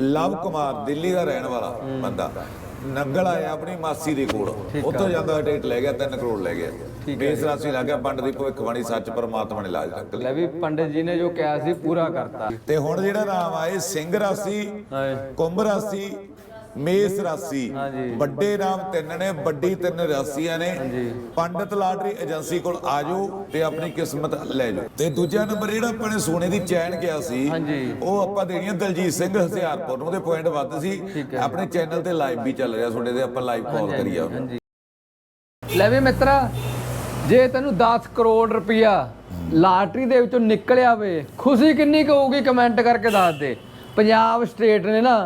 ਲਵ ਕੁਮਾਰ ਦਿੱਲੀ ਦਾ ਰਹਿਣ ਵਾਲਾ ਬੰਦਾ। ਨੰਗਲ ਆਇਆ ਆਪਣੀ ਮਾਸੀ ਦੇ ਕੋਲ। ਉੱਥੋਂ ਜਾਂਦਾ ਟਿਕਟ ਲੈ ਗਿਆ 3 ਕਰੋੜ ਲੈ ਗਿਆ। ਬੇਸ ਰਾਸੀ ਲੱਗ ਗਿਆ ਪੰਡ ਦੀ ਭਵਿੱਖਬਾਣੀ ਸੱਚ ਪਰਮਾਤਮਾ ਨੇ ਲਾਜ ਲਈ। ਲੈ ਵੀ ਪੰਡਿਤ ਜੀ ਨੇ ਜੋ ਕਿਹਾ ਸੀ ਪੂਰਾ ਕਰਤਾ। ਤੇ ਹੁਣ ਜਿਹੜਾ ਨਾਮ ਆਏ ਸਿੰਘ ਰਾਸੀ ਕੁੰਭ ਰਾਸੀ ਮੇਸ ਰਾਸੀ। ਵੱਡੇ ਨਾਮ ਤਿੰਨ ਨੇ ਵੱਡੀ ਤਿੰਨ ਰਾਸੀਆਂ ਨੇ। ਪੰਡਤ ਲਾਟਰੀ ਏਜੰਸੀ ਕੋਲ ਆ ਜਾਓ ਤੇ ਆਪਣੀ ਕਿਸਮਤ ਲੈ ਜਾਓ ਤੇ ਦੂਜਾ ਨੰਬਰ ਜਿਹੜਾ ਆਪਾਂ ਨੇ ਸੋਨੇ ਦੀ ਚੈਨ ਕਿਹਾ ਸੀ। ਉਹ ਆਪਾਂ ਦੇਣੀ ਦਲਜੀਤ ਸਿੰਘ ਹਸਿਆਰਪੁਰ ਨੂੰ ਉਹਦੇ ਪੁਆਇੰਟ ਵੱਧ ਸੀ। ਆਪਣੇ ਚੈਨਲ ਤੇ ਲਾਈਵ ਵੀ ਚੱਲ ਰਿਹਾ ਤੁਹਾਡੇ ਤੇ ਆਪਾਂ ਲਾਈਵ ਕਾਲ ਕਰੀਆ ਲੈ ਵੀ ਮਿੱਤਰਾ ਜੇ ਤੈਨੂੰ 10 ਕਰੋੜ ਰੁਪਇਆ ਲਾਟਰੀ ਦੇ ਵਿੱਚੋਂ ਨਿਕਲਿਆ ਵੇ ਖੁਸ਼ੀ ਕਿੰਨੀ ਕੁ ਹੋਊਗੀ ਕਮੈਂਟ ਕਰਕੇ ਦੱਸ ਦੇ। ਪੰਜਾਬ ਸਟੇਟ ਨੇ ਨਾ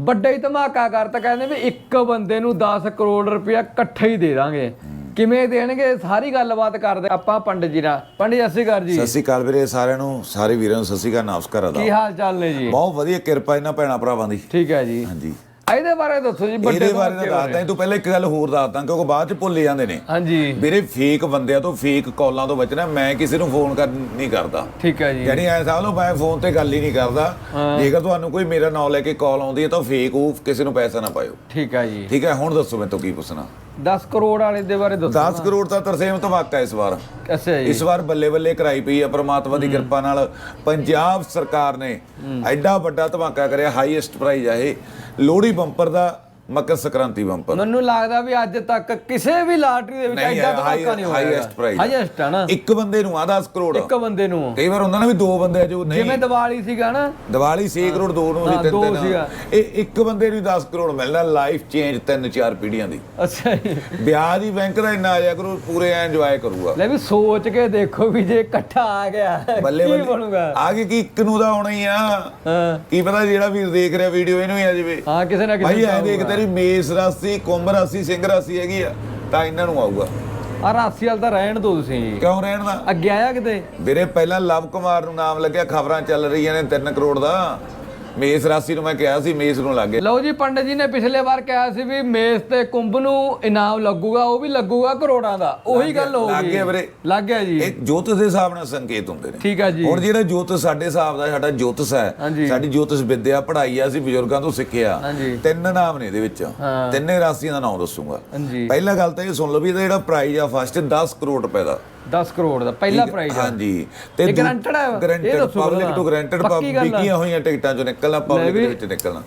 ਵੱਡਾ ਹੀ ਧਮਾਕਾ ਕਰਤਾ ਕਹਿੰਦੇ ਵੀ ਇੱਕ ਬੰਦੇ ਨੂੰ 10 ਕਰੋੜ ਰੁਪਇਆ ਇਕੱਠਾ ਹੀ ਦੇ ਦਾਂਗੇ। ਕਿਵੇਂ ਦੇਣਗੇ? ਸਾਰੀ ਗੱਲਬਾਤ ਕਰਦੇ ਆਪਾਂ ਪੰਡਿਤ ਜੀ ਨਾਲ। ਪੰਡਿਤ ਜੀ ਸਤਿ ਸ਼੍ਰੀ ਅਕਾਲ ਜੀ। ਸਤਿ ਸ਼੍ਰੀ ਅਕਾਲ ਵੀਰੇ ਸਾਰਿਆਂ ਨੂੰ ਸਾਰੇ ਵੀਰਾਂ ਨੂੰ ਸਤਿ ਸ਼੍ਰੀ ਅਕਾਲ ਨਮਸਕਾਰ ਕੀ ਹਾਲ ਚਾਲ ਨੇ ਜੀ? ਬਹੁਤ ਵਧੀਆ ਕਿਰਪਾ ਇਹਨਾਂ ਭੈਣਾ ਭਰਾਵਾਂ ਦੀ। ਠੀਕ ਹੈ ਜੀ। ਹਾਂਜੀ। ਇਹਦੇ ਬਾਰੇ ਦੱਸੋ ਜੀ ਵੱਡੇ ਇਹਦੇ ਬਾਰੇ ਤਾਂ ਦੱਸਦਾ ਤੂੰ ਪਹਿਲਾਂ ਇੱਕ ਗੱਲ ਹੋਰ ਦੱਸਦਾ ਕਿਉਂਕਿ ਬਾਅਦ ਚ ਭੁੱਲ ਜਾਂਦੇ ਨੇ। ਹਾਂਜੀ। ਵੀਰੇ ਫੇਕ ਬੰਦਿਆਂ ਤੋਂ ਫੇਕ ਕਾਲਾਂ ਤੋਂ ਬਚਣਾ ਮੈਂ ਕਿਸੇ ਨੂੰ ਫੋਨ ਕਰ ਨਹੀਂ ਕਰਦਾ। ਠੀਕ ਹੈ ਜੀ। ਯਾਨੀ ਐ ਸਮਝ ਲਓ ਮੈਂ ਫੋਨ ਤੇ ਗੱਲ ਹੀ ਨਹੀਂ ਕਰਦਾ। ਜੇਕਰ ਤੁਹਾਨੂੰ ਕੋਈ ਮੇਰਾ ਨਾਮ ਲੈ ਕੇ ਕਾਲ ਆਉਂਦੀ ਹੈ ਤਾਂ ਫੇਕ ਉਹ ਕਿਸੇ ਨੂੰ ਪੈਸਾ ਨਾ ਪਾਇਓ। ਠੀਕ ਹੈ ਜੀ। ਠੀਕ ਹੈ ਹੁਣ ਦੱਸੋ ਮੈਨੂੰ ਕੀ ਪੁੱਛਣਾ। 10 ਕਰੋੜ ਵਾਲੇ ਦੇ ਬਾਰੇ ਦੱਸੋ 10 ਕਰੋੜ ਤਾਂ ਤਰਸੇਮ ਧਮਾਕਾ ਇਸ ਵਾਰ। ਅੱਛਾ ਜੀ। ਇਸ ਵਾਰ ਬੱਲੇ ਬੱਲੇ ਕਰਾਈ ਪਈ ਹੈ ਪ੍ਰਮਾਤਮਾ ਦੀ ਕਿਰਪਾ ਨਾਲ। ਪੰਜਾਬ ਸਰਕਾਰ ਨੇ ਐਡਾ ਵੱਡਾ ਧਮਾਕਾ ਕਰਿਆ ਹਾਈਐਸਟ ਪ੍ਰਾਈਜ਼ ਆ ਇਹ। ਲੋਹੜੀ ਬੰਪਰ ਦਾ ਮਕਰ ਸੰਕ੍ਰਾਂਤੀ ਬੰਪਰ। ਮੈਨੂੰ ਲੱਗਦਾ ਵੀ ਅੱਜ ਤੱਕ ਕਿਸੇ ਵੀ ਲਾਟਰੀ ਦੇ ਵਿੱਚ ਨਹੀਂ ਐਡਾ ਧਮਾਕਾ ਨਹੀਂ ਹੋਇਆ ਹਾਈਐਸਟ ਪ੍ਰਾਈਜ਼ ਹਾਈਐਸਟ ਹੈ ਨਾ। ਇੱਕ ਬੰਦੇ ਨੂੰ ਆ 10 ਕਰੋੜ। ਇੱਕ ਬੰਦੇ ਨੂੰ। ਕਈ ਵਾਰ ਹੁੰਦਾ ਨਾ ਵੀ ਦੋ ਬੰਦੇ ਆ ਜੋ ਨਹੀਂ। ਜਿਵੇਂ ਦੀਵਾਲੀ ਸੀਗਾ ਨਾ। ਦੀਵਾਲੀ 6 ਕਰੋੜ ਦੋ ਨੂੰ ਹਾਂ, ਸੀ ਤਿੰਨ ਦੋ ਤਿੰਨ ਸੀਗਾ। ਇਹ ਇੱਕ ਬੰਦੇ ਨੂੰ 10 ਕਰੋੜ ਮਿਲਣਾ ਲਾਈਫ ਚੇਂਜ ਤਿੰਨ ਚਾਰ ਪੀੜ੍ਹੀਆਂ ਦੀ। ਅੱਛਾ ਜੀ। ਵਿਆਜ ਹੀ ਬੈਂਕ ਦਾ ਇੰਨਾ ਆ ਜਾਇਆ ਕਰੂ ਪੂਰੇ ਇੰਜੋਏ ਕਰੂਗਾ। ਲੈ ਵੀ ਸੋਚ ਕੇ ਦੇਖੋ ਵੀ ਜੇ ਇਕੱਠਾ ਆ ਗਿਆ ਬੱਲੇ ਕੀ ਬੱਲੇ ਬਣੂਗਾ? ਆ ਕੇ ਕੀ ਇੱਕ ਨੂੰ ਦਾ ਆਉਣਾ ਹੀ ਆ। ਹਾਂ। ਕੀ ਪਤਾ ਜਿਹੜਾ ਵੀਰ ਦੇਖ ਰਿਹਾ ਵੀਡੀਓ ਇਹਨੂੰ ਹੀ ਆ ਜਾਵੇ। ਹਾਂ ਕਿਸੇ ਨਾ ਕਿਸੇ ਭਾਈ ਐ ਨੂੰ ਦੇਖ ਤੇਰੀ ਮੇਸ ਰਾਸੀ ਕੁੰਭ ਰਾਸੀ ਸਿੰਘ ਰਾਸੀ ਹੈਗੀ ਆ ਤਾਂ ਇਹਨਾਂ ਨੂੰ ਆਊਗਾ। ਆ ਰਾਸੀ ਵਾਲ ਤਾਂ ਰਹਿਣ ਦੋ ਤੁਸੀਂ। ਜੀ ਕਿਉਂ ਰਹਿਣ ਦਾ? ਅੱਗੇ ਆਇਆ ਕਿਤੇ? ਵੀਰੇ ਪਹਿਲਾਂ ਲਵ ਕੁਮਾਰ ਨੂੰ ਨਾਮ ਲੱਗਿਆ ਖਬਰਾਂ ਚੱਲ ਰਹੀਆਂ ਨੇ 3 ਕਰੋੜ ਦਾ। ਮੇਸ ਰਾਸੀ ਨੂੰ ਮੈਂ ਕਿਹਾ ਸੀ ਮੇਸ ਨੂੰ ਲੱਗ। ਲਓ ਜੀ ਪੰਡਤ ਜੀ ਨੇ ਪਿਛਲੇ ਵਾਰ ਕਿਹਾ ਸੀ ਵੀ ਮੇਸ ਤੇ ਕੁੰਭ ਨੂੰ ਇਨਾਮ ਲੱਗੂਗਾ ਉਹ ਵੀ ਲੱਗੂਗਾ ਕਰੋੜਾਂ ਦਾ। ਉਹੀ ਗੱਲ ਹੋ ਲੱਗ ਗਈ ਗਿਆ ਵੀਰੇ। ਲੱਗ ਗਿਆ ਜੀ। ਇਹ ਜੋਤਿਸ਼ ਦੇ ਹਿਸਾਬ ਨਾਲ ਸੰਕੇਤ ਹੁੰਦੇ ਨੇ। ਠੀਕ ਹੈ ਜੀ। ਹੁਣ ਜਿਹੜਾ ਜੋਤਿਸ਼ ਸਾਡੇ ਹਿਸਾਬ ਦਾ ਸਾਡਾ ਜੋਤਿਸ਼ ਹੈ। ਸਾਡੀ ਜੋਤਿਸ਼ ਵਿਦਿਆ ਪੜ੍ਹਾਈ ਆ ਅਸੀਂ ਬਜ਼ੁਰਗਾਂ ਤੋਂ ਸਿੱਖਿਆ। ਤਿੰਨ ਨਾਮ ਨੇ ਇਹਦੇ ਵਿੱਚ। ਤਿੰਨੇ ਰਾਸੀਆਂ ਦਾ ਨਾਮ ਦੱਸੂਗਾ। ਪਹਿਲਾ ਗੱਲ ਤਾਂ ਇਹ ਸੁਣ ਲਓ ਵੀ ਇਹਦਾ ਜਿਹੜਾ ਪ੍ਰਾਈਜ਼ ਆ ਫਸਟ 10 ਕਰੋੜ ਰੁਪਏ ਦਾ। 10 ਕਰੋੜ ਦਾ ਪਹਿਲਾ ਪ੍ਰਾਈਜ਼ ਹਾਂਜੀ? ਇਹ ਗਰੰਟਡ ਦੱਸੋ ਪਬਲਿਕ। ਟੂ ਗਰੰਟਡ ਆ। ਵਿਕੀਆਂ ਹੋਈਆਂ ਟਿਕਟਾਂ ਚੋਂ ਨਿਕਲਣਾ ਪਬਲਿਕ ਦੇ ਵਿੱਚ ਨਿਕਲਣਾ।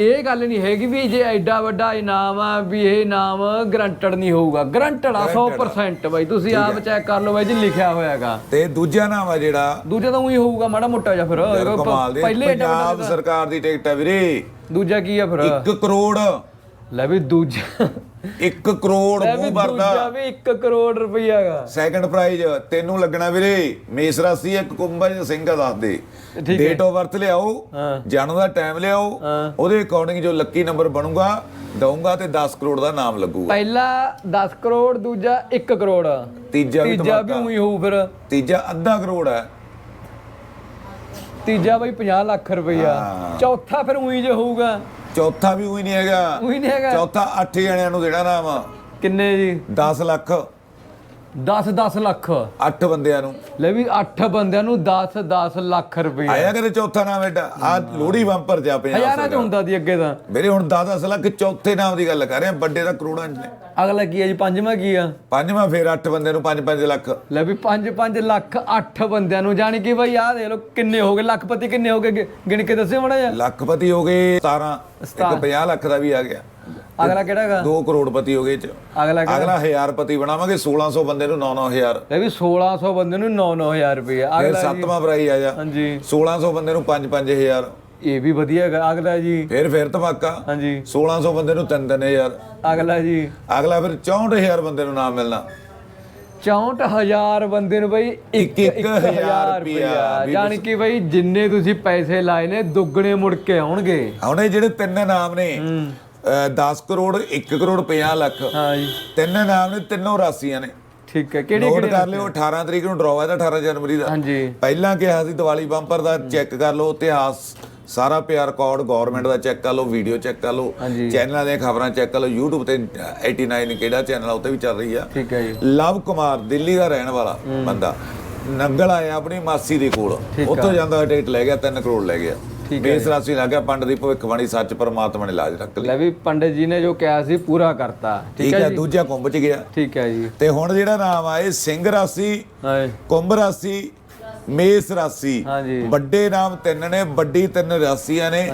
ਇਹ ਗੱਲ ਨਹੀਂ ਹੈਗੀ ਵੀ ਜੇ ਐਡਾ ਵੱਡਾ ਇਨਾਮ ਆ ਵੀ ਇਹ ਇਨਾਮ ਗਰੰਟਡ ਨਹੀਂ ਹੋਊਗਾ। ਗਰੰਟਡ ਆ 100% ਬਾਈ। ਤੁਸੀਂ ਆਪ ਚੈੱਕ ਕਰ ਲਓ ਬਾਈ ਜੀ ਲਿਖਿਆ ਹੋਇਆਗਾ। ਤੇ ਦੂਜਾ ਨਾਮ ਆ ਜਿਹੜਾ ਦੂਜਾ ਤਾਂ ਉਹੀ ਹੋਊਗਾ ਮਾੜਾ ਮੋਟਾ ਜਿਹਾ ਫਿਰ। ਪਹਿਲੇ ਪੰਜਾਬ ਸਰਕਾਰ ਦੀ ਟਿਕਟ ਹੈ ਵੀਰੇ। ਦੂਜਾ ਕੀ ਆ ਫਿਰ? 1 ਕਰੋੜ ਲੈ ਵੀ ਦੂਜਾ 1 ਕਰੋੜ ਲੈ ਵੀ ਮੂੰਹ ਭਰਦਾ ਦੂਜਾ ਵੀ 1 ਕਰੋੜ ਰੁਪਈਆਗਾ ਸੈਕੰਡ ਪ੍ਰਾਈਜ਼ ਤੈਨੂੰ ਲੱਗਣਾ ਵੀਰੇ ਮੇਸ ਰਾਸੀ ਇੱਕ ਕੁੰਭਜ ਸਿੰਘ ਦਾ ਦੱਸ ਦੇ। ਠੀਕ ਹੈ। ਡੇਟ ਆਫ ਬਰਥ ਲਿਆਓ ਹਾਂ। ਜਨਮ ਦਾ ਟਾਈਮ ਲਿਆਓ ਹਾਂ। ਉਹਦੇ ਅਕੋਰਡਿੰਗ ਜੋ ਲੱਕੀ ਨੰਬਰ ਬਣੂਗਾ ਦਊਂਗਾ ਤੇ 10 ਕਰੋੜ ਦਾ ਨਾਮ ਲੱਗੂਗਾ। ਪਹਿਲਾ 10 ਕਰੋੜ ਦੂਜਾ 1 ਕਰੋੜ। ਤੀਜਾ ਵੀ ਤੀਜਾ ਵੀ ਧਮਾਕਾ। ਉਹੀ ਹੋਊ ਫਿਰ। ਤੀਜਾ ਅੱਧਾ ਕਰੋੜ ਹੈ। ਤੀਜਾ ਬਈ 50 ਲੱਖ ਰੁਪਈਆ। ਹਾਂ। ਚੌਥਾ ਫਿਰ ਉਹੀ ਜੇ ਹੋਊਗਾ। ਚੌਥਾ ਵੀ ਉਹੀ ਨਹੀਂ ਹੈਗਾ। ਉਹੀ ਨਹੀਂ ਹੈਗਾ। ਚੌਥਾ 8 ਜਣਿਆਂ ਨੂੰ ਦੇਣਾ ਨਾਮ। ਕਿੰਨੇ ਜੀ? 10 ਲੱਖ। 10 10 ਲੱਖ। 8 ਬੰਦਿਆਂ ਨੂੰ। ਲੈ ਵੀ 8 ਬੰਦਿਆਂ ਨੂੰ 10 10 ਲੱਖ ਰੁਪਈਆ। ਆਇਆ ਕਦੇ ਚੌਥਾ ਨਾਮ ਐਡਾ ਆ ਲੋਹੜੀ ਬੰਪਰ ਜਾ ਪਿਆ ਹਜ਼ਾਰਾਂ ਚ ਹੁੰਦਾ ਦੀ ਅੱਗੇ ਤਾਂ। ਮੇਰੇ ਹੁਣ 10 10 ਲੱਖ ਚੌਥੇ ਨਾਮ ਦੀ ਗੱਲ ਕਰ ਰਹੇ ਆ ਵੱਡੇ ਦਾ ਕਰੋੜਾਂ ਚ ਨੇ। ਅਗਲਾ ਕੀ ਹੈ ਜੀ ਪੰਜਵਾਂ ਕੀ ਆ? ਪੰਜਵਾਂ ਫੇਰ 8 ਬੰਦੇ ਨੂੰ 5 5 ਲੱਖ। ਲੈ ਵੀ 5 5 ਲੱਖ 8 ਬੰਦਿਆਂ ਨੂੰ ਜਾਣੀ ਕਿ ਬਈ ਆਹ ਦੇਖ ਲਓ ਕਿੰਨੇ ਹੋ ਗਏ ਲੱਖਪਤੀ ਕਿੰਨੇ ਹੋ ਗਏ ਗਿਣ ਕੇ ਦੱਸਿਓ ਮੜਾ ਜਾ ਲੱਖਪਤੀ ਹੋ ਗਏ 17 ਇੱਕ 50 ਲੱਖ ਦਾ ਵੀ ਆ ਗਿਆ। ਅਗਲਾ ਕਿਹੜਾ ਹੈਗਾ 2 ਕਰੋੜਪਤੀ ਹੋ ਗਏ ਚ। ਅਗਲਾ ਅਗਲਾ ਹਜ਼ਾਰਪਤੀ ਬਣਾਵਾਂਗੇ 1600 ਬੰਦੇ ਨੂੰ 9-9000 ਲੈ ਵੀ 1600 ਬੰਦੇ ਨੂੰ 9-9000 ਰੁਪਏ ਅਗਲਾ ਜੀ ਸੱਤਵਾਂ ਪ੍ਰਾਈਜ਼ ਆ ਜਾ। ਹਾਂਜੀ। 1600 ਬੰਦੇ ਨੂੰ 5-5000 ਇਹ ਵੀ ਵਧੀਆ ਹੈਗਾ ਅਗਲਾ ਜੀ। ਫਿਰ ਫਿਰ ਧਮਾਕਾ। ਹਾਂਜੀ। 1600 ਬੰਦੇ ਨੂੰ 3-3000 ਅਗਲਾ ਜੀ। ਅਗਲਾ ਫਿਰ 64000 ਬੰਦੇ ਨੂੰ ਨਾਮ ਮਿਲਣਾ। 64000 ਬੰਦੇ ਨੂੰ ਬਈ ਇੱਕ- ਇੱਕ ਹਜ਼ਾਰ ਰੁਪਈਆ। ਵੀ ਜਾਣੀ ਕਿ ਬਈ ਜਿੰਨੇ ਤੁਸੀਂ ਪੈਸੇ ਲਾਏ ਨੇ ਦੁੱਗਣੇ ਮੁੜ ਕੇ ਆਉਣਗੇ। ਹੁਣ ਜਿਹੜੇ ਤਿੰਨ ਨਾਮ ਨੇ 10 ਕਰੋੜ 1 ਕਰੋੜ 50 ਲੱਖ। ਹਾਂ ਜੀ। ਤਿੰਨ ਨਾਮ ਨੇ ਤਿੰਨੋਂ ਰਾਸੀਆਂ ਨੇ। ਠੀਕ ਹੈ ਕਿਹੜੇ ਕਿਹੜੇ ਕਰ ਲਿਓ 18 ਤਰੀਕ ਨੂੰ ਡਰਾਅ ਹੈ ਤਾਂ 18 ਜਨਵਰੀ ਦਾ। ਹਾਂਜੀ। ਪਹਿਲਾਂ ਕਿਹਾ ਸੀ ਦੀਵਾਲੀ ਬੰਪਰ ਦਾ ਚੈੱਕ ਕਰ ਲਓ ਇਤਿਹਾਸ ਸਾਰਾ ਪਿਆ ਰਿਕਾਰਡ ਗਵਰਨਮੈਂਟ ਦਾ ਚੈੱਕ ਕਰ ਲਓ ਵੀਡੀਓ ਚੈੱਕ ਕਰ ਲਓ। ਚੈਨਲਾਂ ਦੀਆਂ ਖਬਰਾਂ ਚੈੱਕ ਕਰ ਲਓ YouTube ਤੇ 89 ਕਿਹੜਾ ਚੈਨਲ ਆ ਉੱਤੇ ਵੀ ਚੱਲ ਰਹੀ ਆ। ਠੀਕ ਹੈ ਜੀ। ਲਵ ਕੁਮਾਰ ਦਿੱਲੀ ਦਾ ਰਹਿਣ ਵਾਲਾ ਬੰਦਾ। ਨੰਗਲ ਆਇਆ ਆਪਣੀ ਮਾਸੀ ਦੇ ਕੋਲ। ਉੱਥੋਂ ਜਾਂਦਾ ਟਿਕਟ ਲੈ ਗਿਆ 3 ਕਰੋੜ ਲੈ ਗਿਆ। ਠੀਕ ਹੈ। ਮੇਸ ਰਾਸ਼ੀ ਲੱਗ ਗਿਆ ਪੰਡ ਦੀ ਭਵਿੱਖਬਾਣੀ ਸੱਚ ਪਰਮਾਤਮਾ ਨੇ ਲਾਜ ਰੱਖ ਲਈ। ਲੈ ਵੀ ਪੰਡਿਤ ਜੀ ਨੇ ਜੋ ਕਿਹਾ ਸੀ ਪੂਰਾ ਕਰਤਾ। ਠੀਕ ਹੈ ਦੂਜਾ ਕੁੰਭ ਚ ਗਿਆ। ਠੀਕ ਹੈ ਜੀ। ਤੇ ਹੁਣ ਜਿਹੜਾ ਨਾਮ ਆ ਇਹ ਸਿੰਘ ਰਾਸ਼ੀ ਹਾਂ ਕੁੰਭ ਰਾਸ਼ੀ ਮੇਸ ਰਾਸ਼ੀ। ਵੱਡੇ ਨਾਮ ਤਿੰਨ ਨੇ ਵੱਡੀ ਤਿੰਨ ਰਾਸ਼ੀਆਂ ਨੇ।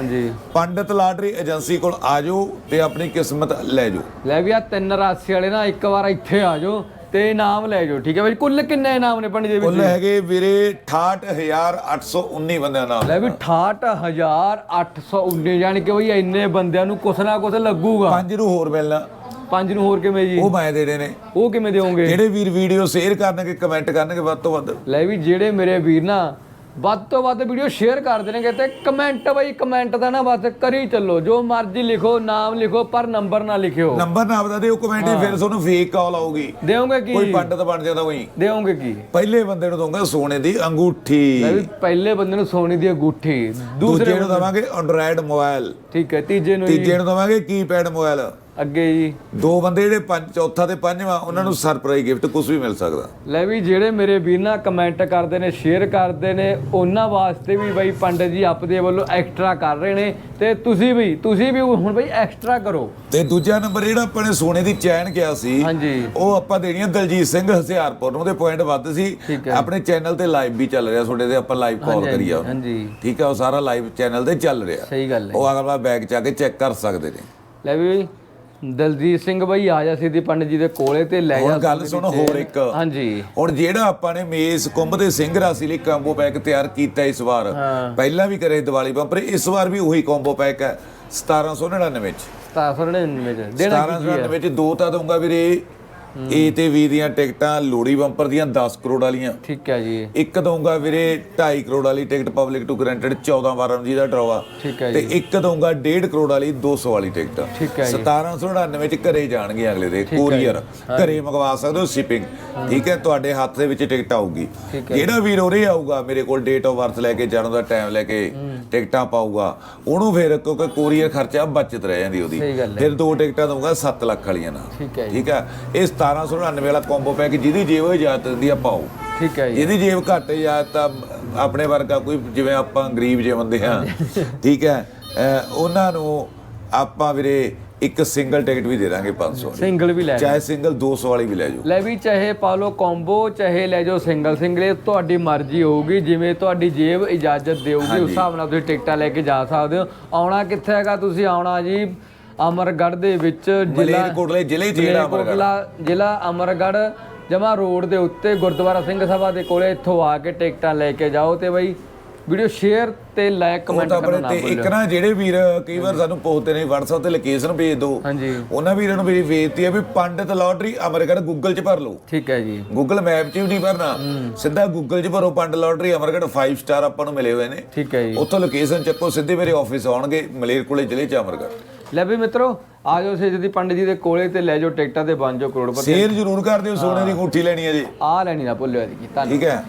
ਪੰਡਤ ਲਾਟਰੀ ਏਜੰਸੀ ਕੋਲ ਆ ਜਾਓ ਤੇ ਆਪਣੀ ਕਿਸਮਤ ਲੈ ਜਾਓ। ਲੈ ਵੀ ਆ ਤਿੰਨ ਰਾਸ਼ੀ ਵਾਲੇ ਨਾ ਇੱਕ ਵਾਰ ਇੱਥੇ ਆ ਜਾਓ। ਤੇ ਇਨਾਮ ਲੈ ਜਾਓ ਠੀਕ ਹੈ ਬਈ? ਕੁੱਲ ਕਿੰਨੇ ਇਨਾਮ ਨੇ ਪੰਡਿਤ ਜੀ ਕੁੱਲ ਹੈਗੇ ਵੀਰੇ 68819 ਬੰਦਿਆਂ ਦਾ ਲੈ ਵੀ 68819 ਯਾਨੀ ਕਿ ਬਈ ਇੰਨੇ ਬੰਦਿਆਂ ਨੂੰ ਕੁਛ ਨਾ ਕੁਛ ਲੱਗੂਗਾ। ਪੰਜ ਨੂੰ ਹੋਰ ਮਿਲਣਾ। ਪੰਜ ਨੂੰ ਹੋਰ ਕਿਵੇਂ ਜੀ? ਉਹ ਮੈਂ ਦੇਣੇ। ਨੇ ਉਹ ਕਿਵੇਂ ਦੇਵੋਗੇ? ਜਿਹੜੇ ਵੀਰ ਵੀਡੀਓ ਸ਼ੇਅਰ ਕਰਨਗੇ ਕਮੈਂਟ ਕਰਨਗੇ ਵੱਧ ਤੋਂ ਵੱਧ। ਲੈ ਵੀ ਜਿਹੜੇ ਮੇਰੇ ਵੀਰ ਨਾ ਵੱਧ ਤੋਂ ਵੱਧ ਵੀਡੀਓ ਸ਼ੇਅਰ ਕਰ ਦੇਣਗੇ ਤੇ ਕਮੈਂਟ ਬਈ ਕਮੈਂਟ ਦਾ ਨਾ ਬਸ ਕਰੀ ਚੱਲੋ। ਜੋ ਮਰਜ਼ੀ ਲਿਖੋ ਨਾਮ ਲਿਖੋ ਪਰ ਨੰਬਰ ਨਾ ਲਿਖਿਓ। ਨੰਬਰ ਨਾ ਬਤਾ ਦਿਓ ਕਮੈਂਟ ਫਿਰ ਤੁਹਾਨੂੰ ਫੇਕ ਕਾਲ ਆਊਗੀ। ਦੇਵੋਗੇ ਕੋਈ ਕੀ ਪੰਡਤ ਬਣ ਜਾਂਦਾ ਉਹੀ। ਦੇਵੋਗੇ ਕੀ? ਪਹਿਲੇ ਬੰਦੇ ਨੂੰ ਦਊਂਗਾ ਸੋਨੇ ਦੀ ਅੰਗੂਠੀ। ਪਹਿਲੇ ਬੰਦੇ ਨੂੰ ਸੋਨੇ ਦੀ ਅੰਗੂਠੀ। ਦੂਸਰੇ ਦੂਜੇ ਨੂੰ ਦਵਾਂਗੇ ਐਂਡਰਾਇਡ ਮੋਬਾਈਲ ਠੀਕ ਹੈ ਤੀਜੇ ਨੂੰ ਤੀਜੇ ਨੂੰ ਦਵਾਂਗੇ ਕੀਪੈਡ ਮੋਬਾਈਲ ਅੱਗੇ ਜੀ। ਦੋ ਬੰਦੇ ਜਿਹੜੇ ਪੰਜ ਚੌਥਾ ਤੇ ਪੰਜਵਾਂ ਉਹਨਾਂ ਨੂੰ ਸਰਪ੍ਰਾਈਜ਼ ਗਿਫਟ ਕੁਝ ਵੀ ਮਿਲ ਸਕਦਾ। ਲੈ ਵੀ ਜਿਹੜੇ ਮੇਰੇ ਵੀਰ ਨਾ ਕਮੈਂਟ ਕਰਦੇ ਨੇ ਸ਼ੇਅਰ ਕਰਦੇ ਨੇ ਉਹਨਾਂ ਵਾਸਤੇ ਵੀ ਬਈ ਪੰਡਤ ਜੀ ਆਪਦੇ ਵੱਲੋਂ ਐਕਸਟਰਾ ਕਰ ਰਹੇ ਨੇ ਤੇ ਤੁਸੀਂ ਵੀ ਤੁਸੀਂ ਵੀ ਹੁਣ ਬਈ ਐਕਸਟਰਾ ਕਰੋ। ਤੇ ਦੂਜਾ ਨੰਬਰ ਜਿਹੜਾ ਆਪਾਂ ਨੇ ਸੋਨੇ ਦੀ ਚੈਨ ਕਿਹਾ ਸੀ ਹਾਂਜੀ। ਉਹ ਆਪਾਂ ਦੇਣੀ ਆ ਦਲਜੀਤ ਸਿੰਘ ਹਸਿਆਰਪੁਰ ਨੂੰ ਉਹਦੇ ਪੁਆਇੰਟ ਵੱਧ ਸੀ। ਹੈ। ਆਪਣੇ ਚੈਨਲ ਤੇ ਲਾਈਵ ਵੀ ਚੱਲ ਰਿਹਾ ਤੁਹਾਡੇ ਤੇ ਆਪਾਂ ਲਾਈਵ ਕਾਲ ਕਰੀ ਆ। ਹਾਂਜੀ ਠੀਕ ਹੈ ਉਹ ਸਾਰਾ ਲਾਈਵ ਚੈਨਲ ਤੇ ਚੱਲ ਰਿਹਾ। ਸਹੀ ਗੱਲ ਹੈ। ਉਹ ਅਗਲਾ ਬੈਗ ਚ ਆ ਕੇ ਚੈੱਕ ਕਰ ਸਕਦੇ ਨੇ। ਲੈ ਵੀ ਦਲਜੀਤ ਸਿੰਘ ਬਈ ਆ ਜਾ ਸਿੱਧੀ ਪੰਡਤ ਜੀ ਦੇ ਕੋਲੇ ਤੇ ਲੈ ਜਾ ਹੁਣ ਗੱਲ ਸੁਣ ਹੋਰ ਇੱਕ। ਹਾਂਜੀ। ਹੁਣ ਜਿਹੜਾ ਆਪਾਂ ਨੇ ਮੇਸ ਕੁੰਭ ਦੇ ਸਿੰਘ ਰਾਸੀ ਲਈ ਕੰਬੋ ਪੈਕ ਤਿਆਰ ਕੀਤਾ ਇਸ ਵਾਰ ਹਾਂ। ਪਹਿਲਾਂ ਵੀ ਕਰੇ ਦੀਵਾਲੀ ਬੰਪਰ ਇਸ ਵਾਰ ਵੀ ਉਹੀ ਕੰਬੋ ਪੈਕ ਹੈ। 1799 ਚ। 1799 ਚ। ਦੇਣਾ ਕੀ 1799 ਚ ਦੋ ਤਾਂ ਦਊਂਗਾ ਵੀਰੇ। ਏ ਤੇ ਵੀ ਦੀਆਂ ਟਿਕਟਾਂ ਲੋੜੀ ਬੰਪਰ ਦੀਆਂ 10 ਕਰੋੜ ਵਾਲੀਆਂ। ਠੀਕ ਹੈ ਜੀ। ਇੱਕ ਦਊਂਗਾ ਵੀਰੇ 2.5 ਕਰੋੜ ਵਾਲੀ ਟਿਕਟ ਪਬਲਿਕ ਟੂ ਗਰੰਟਡ 14 ਵਾਰਾਂ ਜੀ ਦਾ ਡਰਾਵਾ। ਠੀਕ ਹੈ ਤੇ ਜੀ। ਇੱਕ ਦਊਂਗਾ 1.5 ਕਰੋੜ ਵਾਲੀ 200 ਵਾਲੀ ਟਿਕਟ। ਠੀਕ ਹੈ ਜੀ। 1799 ਚ ਘਰੇ ਜਾਣਗੇ ਅਗਲੇ ਦੇ ਕੋਰੀਅਰ ਘਰੇ ਮੰਗਵਾ ਸਕਦੇ ਹੋ ਸ਼ਿਪਿੰਗ ਠੀਕ ਹੈ ਤੁਹਾਡੇ ਹੱਥ ਦੇ ਵਿੱਚ ਟਿਕਟ ਆਊਗੀ। ਜਿਹੜਾ ਵੀਰ ਉਰੇ ਆਊਗਾ ਮੇਰੇ ਕੋਲ ਡੇਟ ਆਫ ਬਰਥ ਲੈ ਕੇ ਜਾਣ ਦਾ ਟਾਈਮ ਲੈ ਕੇ ਟਿਕਟਾਂ ਪਾਊਗਾ ਉਹਨੂੰ ਫਿਰ ਕਿਉਂਕਿ ਕੋਰੀਅਰ ਖਰਚਾ ਬਚਤ ਰਹਿ ਜਾਂਦੀ ਉਹਦੀ। ਫਿਰ ਦੋ ਟਿਕਟਾਂ ਦਊਂਗਾ 7 ਲੱਖ ਵਾਲੀਆਂ ਨਾਲ। ਠੀਕ ਹੈ ਜੀ। ਠੀਕ ਹੈ? ਇਹ 1799 ਵਾਲਾ ਕੰਬੋ ਪੈਕ ਜਿਹਦੀ ਜੇਬ ਇਜਾਜ਼ਤ ਦਿੰਦੀ ਆ ਪਾਓ। ਠੀਕ ਹੈ ਜੀ। ਜਿਹਦੀ ਜੇਬ ਘੱਟ ਇਜਾਜ਼ਤ ਤਾਂ ਆਪਣੇ ਵਰਗਾ ਕੋਈ ਜਿਵੇਂ ਆਪਾਂ ਗਰੀਬ ਜੇ ਬੰਦੇ ਆ ਠੀਕ ਹੈ? ਉਹਨਾਂ ਨੂੰ ਆਪਾਂ ਵੀਰੇ ਇੱਕ ਸਿੰਗਲ ਟਿਕਟ ਵੀ ਦੇ ਦਾਂਗੇ 500 ਵਾਲੀ। ਸਿੰਗਲ ਵੀ ਲੈ ਚਾਹੇ ਸਿੰਗਲ 200 ਵਾਲੀ ਵੀ ਲੈ ਜਾਓ। ਲੈ ਵੀ ਚਾਹੇ ਪਾ ਲਓ ਕੰਬੋ ਚਾਹੇ ਲੈ ਜਾਓ ਸਿੰਗਲ ਸਿੰਗਲ ਤੁਹਾਡੀ ਮਰਜ਼ੀ ਹੋਊਗੀ ਜਿਵੇਂ ਤੁਹਾਡੀ ਜੇਬ ਇਜਾਜ਼ਤ ਦੇਊਗੀ ਉਸ ਹਿਸਾਬ ਨਾਲ ਤੁਸੀਂ ਟਿਕਟਾਂ ਲੈ ਕੇ ਜਾ ਸਕਦੇ ਹੋ। ਆਉਣਾ ਕਿੱਥੇ ਹੈਗਾ ਤੁਸੀਂ? ਆਉਣਾ ਜੀ ਅਮਰਗੜ੍ਹ ਦੇ ਵਿੱਚ ਜ਼ਿਲ੍ਹਾ ਮਲੇਰਕੋਟਲੇ ਜ਼ਿਲ੍ਹੇ ਜਿਹੜਾ ਅਮਰਗੜ੍ਹ ਜ਼ਿਲ੍ਹਾ ਅਮਰਗੜ੍ਹ ਜਮਾ ਰੋਡ ਦੇ ਉੱਤੇ ਗੁਰਦੁਆਰਾ ਸਿੰਘ ਸਭਾ ਦੇ ਕੋਲੇ ਇੱਥੋਂ ਆ ਕੇ ਟਿਕਟਾਂ ਲੈ ਕੇ ਜਾਓ ਤੇ ਬਈ ਵੀਡੀਓ ਸ਼ੇਅਰ ਤੇ ਲਾਈਕ ਉਹ ਕਮੈਂਟ ਕਰਨਾ ਨਾ ਤੇ ਇੱਕ ਭੁੱਲਿਓ ਨਾ ਜਿਹੜੇ ਵੀਰ ਕਈ ਵਾਰ ਸਾਨੂੰ ਪੁੱਛਦੇ ਨੇ WhatsApp ਤੇ ਲੋਕੇਸ਼ਨ ਭੇਜ ਦਿਓ ਹਾਂਜੀ। ਉਹਨਾਂ ਵੀਰਾਂ ਨੂੰ ਮੇਰੀ ਬੇਨਤੀ ਹੈ ਵੀ ਪੰਡਤ ਲਾਟਰੀ ਅਮਰਗੜ੍ਹ ਗੂਗਲ 'ਚ ਭਰ ਲਓ। ਠੀਕ ਹੈ ਜੀ। ਗੂਗਲ ਮੈਪ 'ਚ ਵੀ ਨਹੀਂ ਭਰਨਾ। ਸਿੱਧਾ ਗੂਗਲ 'ਚ ਭਰੋ ਪੰਡ ਲਾਟਰੀ ਅਮਰਗੜ੍ਹ 5 ਸਟਾਰ ਆਪਾਂ ਨੂੰ ਮਿਲੇ ਹੋਏ ਨੇ। ਠੀਕ ਹੈ ਜੀ। ਉੱਥੋਂ ਲੋਕੇਸ਼ਨ ਚੱਕੋ ਸਿੱਧੇ ਮੇਰੇ ਆਫਿਸ ਆਉਣਗੇ ਮਲੇਰਕੋਟਲੇ ਜ਼ਿਲ੍ਹੇ 'ਚ ਅਮਰਗੜ੍ਹ। ਲੈ ਵੀ ਮਿੱਤਰੋ ਆ ਜਾਓ ਸੇਜਦੀ ਪੰਡਿਤ ਜੀ ਦੇ ਕੋਲੇ ਤੇ ਲੈ ਜਾਓ ਟਿਕਟਾਂ ਤੇ ਬਣ ਜਾਓ ਕਰੋੜਪਤੀ। ਸ਼ੇਅਰ ਜ਼ਰੂਰ ਕਰ ਦਿਓ ਸੋਨੇ ਦੀ ਅੰਗੂਠੀ ਲੈਣੀ ਹੈ ਜੀ। ਆ ਲੈਣੀ ਨਾ ਭੁੱਲਿਓ ਜੀ ਧੰਨਵਾਦ। ਠੀਕ ਹੈ।